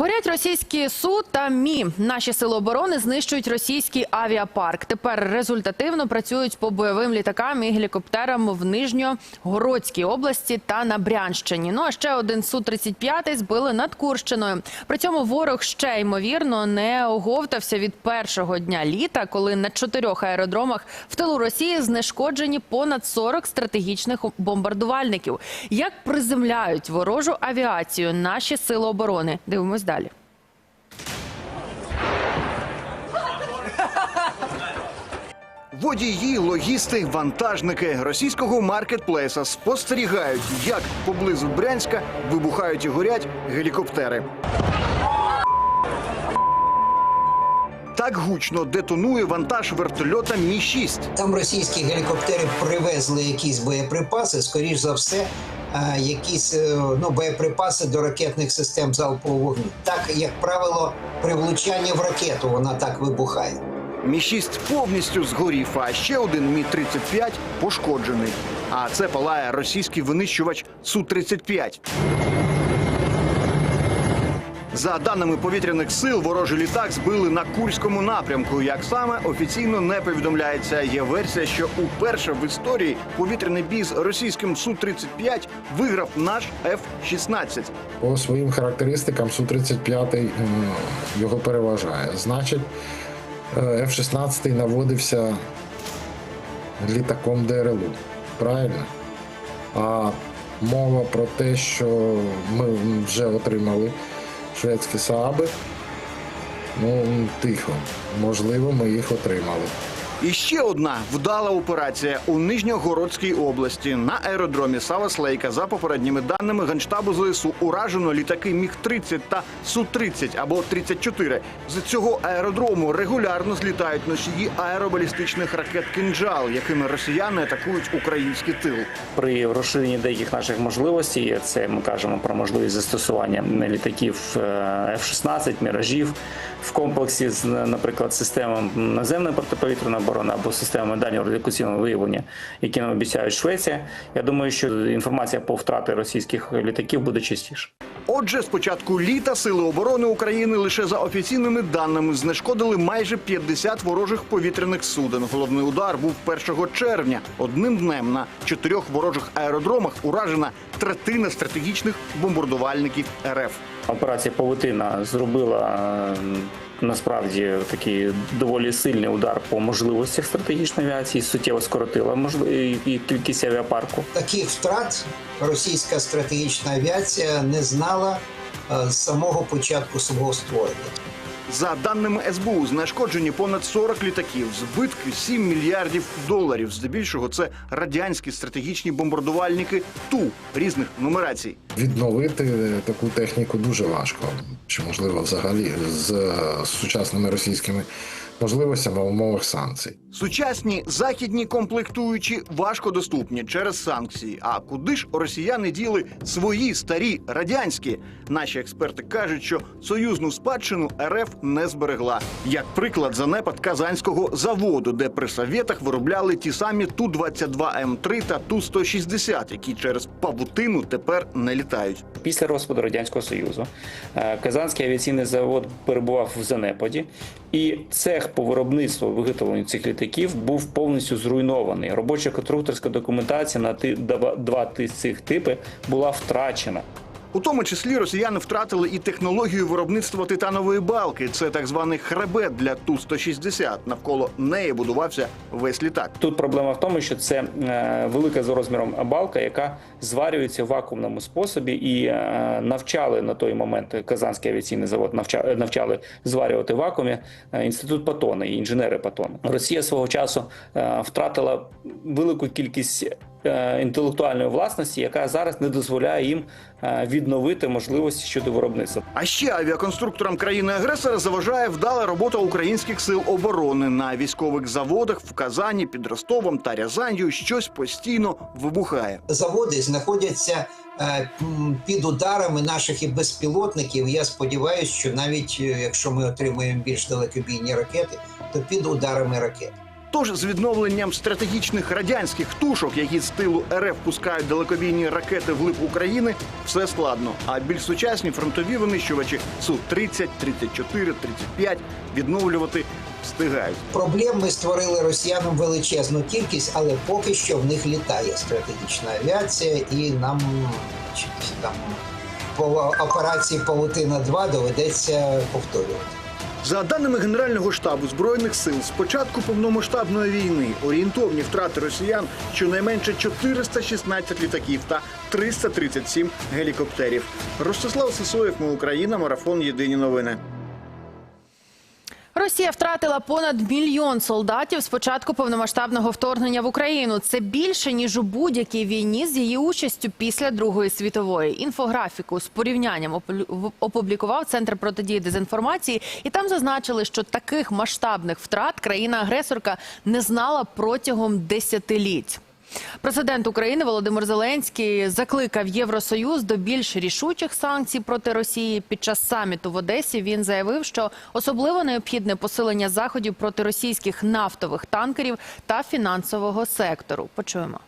Горять російські су та мі. Наші сили оборони знищують російський авіапарк. Тепер результативно працюють по бойовим літакам і гелікоптерам в Нижньогородській області та на Брянщині. Ну а ще один су 35 збили над Курщиною. При цьому ворог ще ймовірно не оговтався від першого дня літа, коли на чотирьох аеродромах в тилу Росії знешкоджені понад 40 стратегічних бомбардувальників. Як приземляють ворожу авіацію наші сили оборони? Дивимось далі. Водії, логісти, вантажники російського маркетплейса спостерігають, як поблизу Брянська вибухають і горять гелікоптери. Так гучно детонує вантаж вертольота Мі 6 Там російські гелікоптери привезли якісь боєприпаси, скоріш за все, е, якісь е, ну, боєприпаси до ракетних систем залпового вогню. Так, як правило, при влучанні в ракету вона так вибухає. Мі 6 повністю згорів, а ще один Мі 35 пошкоджений. А це палає російський винищувач Су 35 За даними повітряних сил, ворожий літак збили на Курському напрямку. Як саме офіційно не повідомляється, є версія, що уперше в історії повітряний бій з російським Су 35 виграв наш F-16. По своїм характеристикам Су-35 м, його переважає. Значить, е, F-16 наводився літаком ДРЛУ. Правильно? А мова про те, що ми вже отримали шведські сааби, ну, тихо. Можливо, ми їх отримали. І ще одна вдала операція у Нижньогородській області на аеродромі Саваслейка. За попередніми даними генштабу ЗСУ уражено літаки Міг 30 та Су 30 або 34 З цього аеродрому регулярно злітають носії аеробалістичних ракет «Кинджал», якими росіяни атакують український тил. при розширенні деяких наших можливостей. Це ми кажемо про можливість застосування літаків е, F-16, міражів в комплексі з, наприклад, системами наземної протиповітряної оборони або системами дальнього радіокаційного виявлення, які нам обіцяють Швеція. Я думаю, що інформація по втрати російських літаків буде частіше. Отже, з початку літа сили оборони України лише за офіційними даними знешкодили майже 50 ворожих повітряних суден. Головний удар був 1 червня. Одним днем на чотирьох ворожих аеродромах уражена третина стратегічних бомбардувальників РФ. Операція Павутина зробила е, насправді такий доволі сильний удар по можливостях стратегічної авіації, суттєво скоротила і кількість авіапарку. Таких втрат російська стратегічна авіація не знала е, з самого початку свого створення. За даними СБУ, знешкоджені понад 40 літаків, збитки 7 мільярдів доларів. Здебільшого це радянські стратегічні бомбардувальники Ту різних нумерацій. Відновити таку техніку дуже важко, чи можливо взагалі з е, сучасними російськими можливостями в умовах санкцій. Сучасні західні комплектуючі важко доступні через санкції. А куди ж росіяни діли свої старі радянські? Наші експерти кажуть, що союзну спадщину РФ не зберегла. Як приклад, занепад казанського заводу, де при совєтах виробляли ті самі ту 22 М 3 та ту 160 які через павутину тепер не літають. Після розпаду радянського союзу е, Казанський авіаційний завод перебував в занепаді, і цех по виробництву виготовленню цих літаків був повністю зруйнований. Робоча конструкторська документація на ти- два- цих типи була втрачена. У тому числі росіяни втратили і технологію виробництва титанової балки. Це так званий хребет для ту 160 Навколо неї будувався весь літак. Тут проблема в тому, що це е, велика за розміром балка, яка зварюється в вакуумному способі, і е, навчали на той момент Казанський авіаційний завод навча- навчали зварювати в вакуумі е, інститут Патона і інженери Патона. Росія свого часу е, втратила велику кількість. Е, Інтелектуальної власності, яка зараз не дозволяє їм е, відновити можливості щодо виробництва. А ще авіаконструкторам країни-агресора заважає вдала робота українських сил оборони на військових заводах в Казані, під Ростовом та Рязанью. Щось постійно вибухає. Заводи знаходяться е, під ударами наших і безпілотників. Я сподіваюся, що навіть якщо ми отримуємо більш далекобійні ракети, то під ударами ракет. Тож з відновленням стратегічних радянських тушок, які з тилу РФ пускають далекобійні ракети вглиб України, все складно. А більш сучасні фронтові винищувачі су 30 34 35 відновлювати встигають. Проблем ми створили росіянам величезну кількість, але поки що в них літає стратегічна авіація, і нам там по операції Павутина 2 доведеться повторювати. За даними Генерального штабу збройних сил, з початку повномасштабної війни орієнтовні втрати росіян щонайменше 416 літаків та 337 гелікоптерів. Ростислав Сисоєв, ми Україна, марафон Єдині новини. Росія втратила понад мільйон солдатів з початку повномасштабного вторгнення в Україну. Це більше ніж у будь-якій війні з її участю після Другої світової. Інфографіку з порівнянням опублікував центр протидії дезінформації, і там зазначили, що таких масштабних втрат країна-агресорка не знала протягом десятиліть. Президент України Володимир Зеленський закликав Євросоюз до більш рішучих санкцій проти Росії. Під час саміту в Одесі він заявив, що особливо необхідне посилення заходів проти російських нафтових танкерів та фінансового сектору. Почуємо.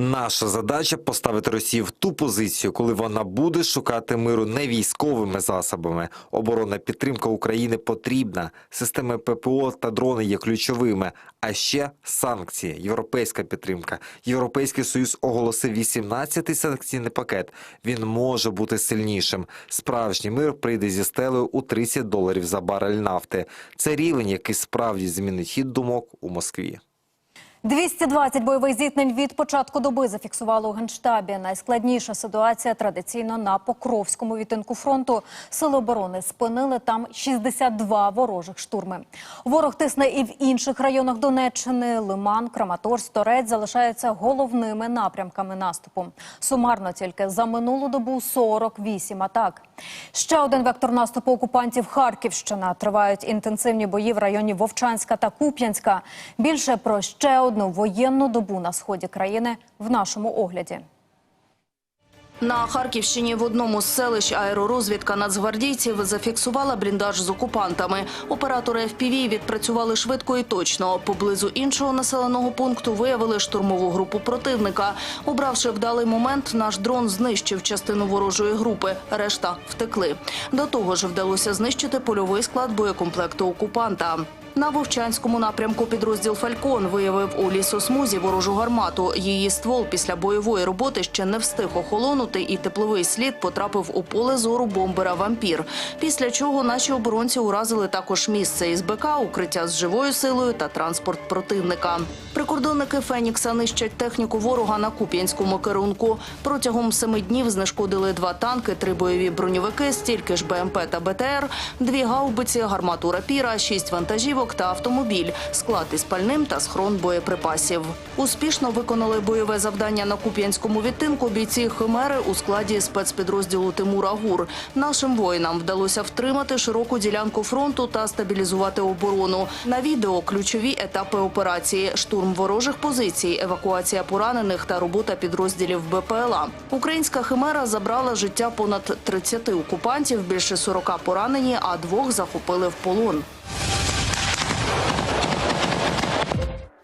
Наша задача поставити Росію в ту позицію, коли вона буде шукати миру не військовими засобами. Оборонна підтримка України потрібна. Системи ППО та дрони є ключовими. А ще санкції, європейська підтримка. Європейський союз оголосив 18-й санкційний пакет. Він може бути сильнішим. Справжній мир прийде зі стелею у 30 доларів за барель нафти. Це рівень, який справді змінить хід думок у Москві. 220 бойових зіткнень від початку доби зафіксували у Генштабі. Найскладніша ситуація традиційно на Покровському відтинку фронту. Сили оборони спинили там 62 ворожих штурми. Ворог тисне і в інших районах Донеччини. Лиман, Краматорськ, Торець залишаються головними напрямками наступу. Сумарно тільки за минулу добу 48 атак. Ще один вектор наступу окупантів Харківщина. Тривають інтенсивні бої в районі Вовчанська та Куп'янська. Більше про ще одну воєнну добу на сході країни в нашому огляді. На Харківщині в одному з селищ аеророзвідка нацгвардійців зафіксувала бліндаж з окупантами. Оператори FPV відпрацювали швидко і точно. Поблизу іншого населеного пункту виявили штурмову групу противника. Обравши вдалий момент, наш дрон знищив частину ворожої групи. Решта втекли. До того ж, вдалося знищити польовий склад боєкомплекту окупанта. На Вовчанському напрямку підрозділ Фалькон виявив у лісосмузі ворожу гармату. Її ствол після бойової роботи ще не встиг охолонути, і тепловий слід потрапив у поле зору бомбера Вампір. Після чого наші оборонці уразили також місце із БК, укриття з живою силою та транспорт противника. Прикордонники Фенікса нищать техніку ворога на Куп'янському керунку. Протягом семи днів знешкодили два танки, три бойові броньовики, стільки ж БМП та БТР, дві гаубиці, гармату рапіра, шість вантажівок та автомобіль, склад із пальним та схрон боєприпасів. Успішно виконали бойове завдання на Куп'янському відтинку бійці Химери у складі спецпідрозділу Тимура Гур. Нашим воїнам вдалося втримати широку ділянку фронту та стабілізувати оборону. На відео ключові етапи операції: штурм ворожих позицій, евакуація поранених та робота підрозділів БПЛА. Українська химера забрала життя понад 30 окупантів, більше 40 поранені, а двох захопили в полон.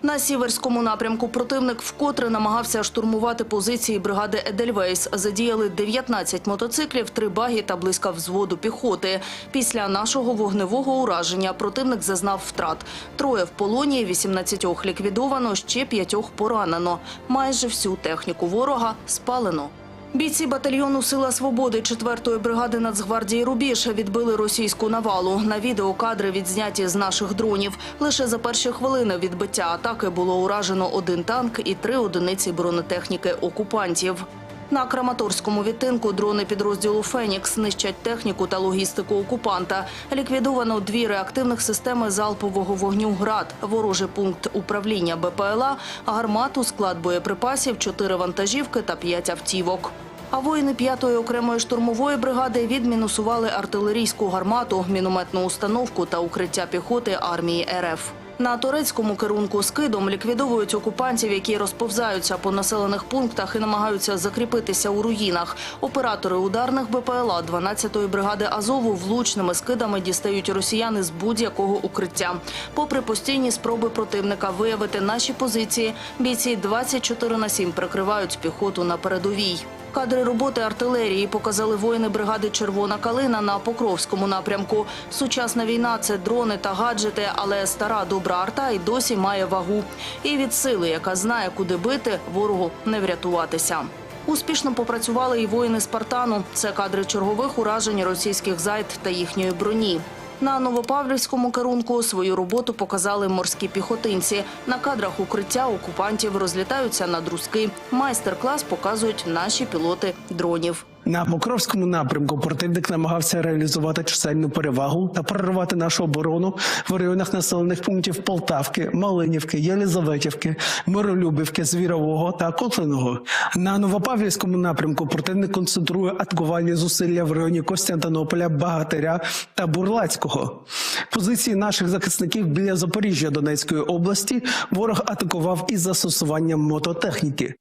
На сіверському напрямку противник вкотре намагався штурмувати позиції бригади Едельвейс. Задіяли 19 мотоциклів, три баги та близько взводу піхоти. Після нашого вогневого ураження противник зазнав втрат. Троє в полоні, 18 ліквідовано, ще п'ятьох поранено. Майже всю техніку ворога спалено. Бійці батальйону Сила свободи 4-ї бригади Нацгвардії Рубіж відбили російську навалу. На відео кадри відзняті з наших дронів. Лише за перші хвилини відбиття атаки було уражено один танк і три одиниці бронетехніки окупантів. На Краматорському відтинку дрони підрозділу Фенікс нищать техніку та логістику окупанта. Ліквідовано дві реактивних системи залпового вогню ГРАД, ворожий пункт управління БПЛА, гармату, склад боєприпасів, чотири вантажівки та п'ять автівок. А воїни 5-ї окремої штурмової бригади відмінусували артилерійську гармату, мінометну установку та укриття піхоти армії РФ. На турецькому керунку скидом ліквідовують окупантів, які розповзаються по населених пунктах і намагаються закріпитися у руїнах. Оператори ударних БПЛА 12-ї бригади Азову влучними скидами дістають росіяни з будь-якого укриття. Попри постійні спроби противника виявити наші позиції, бійці 24 на 7 прикривають піхоту на передовій. Кадри роботи артилерії показали воїни бригади Червона калина на Покровському напрямку. Сучасна війна це дрони та гаджети, але стара добра арта й досі має вагу. І від сили, яка знає, куди бити, ворогу не врятуватися. Успішно попрацювали і воїни Спартану. Це кадри чергових уражень російських зайд та їхньої броні. На Новопавлівському керунку свою роботу показали морські піхотинці. На кадрах укриття окупантів розлітаються на друзки. Майстер-клас показують наші пілоти дронів. На Покровському напрямку противник намагався реалізувати чисельну перевагу та прорвати нашу оборону в районах населених пунктів Полтавки, Малинівки, Єлизаветівки, Миролюбівки, Звірового та Котлиного. На Новопавлівському напрямку противник концентрує атакувальні зусилля в районі Костянтинополя, Багатиря та Бурлацького. Позиції наших захисників біля Запоріжжя Донецької області ворог атакував із застосуванням мототехніки.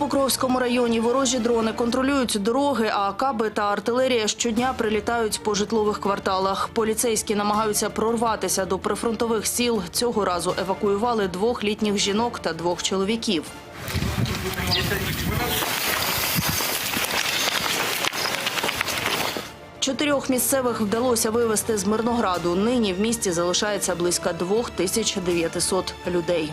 Покровському районі ворожі дрони контролюють дороги, а каби та артилерія щодня прилітають по житлових кварталах. Поліцейські намагаються прорватися до прифронтових сіл. Цього разу евакуювали двох літніх жінок та двох чоловіків. Чотирьох місцевих вдалося вивезти з Мирнограду. Нині в місті залишається близько 2900 людей.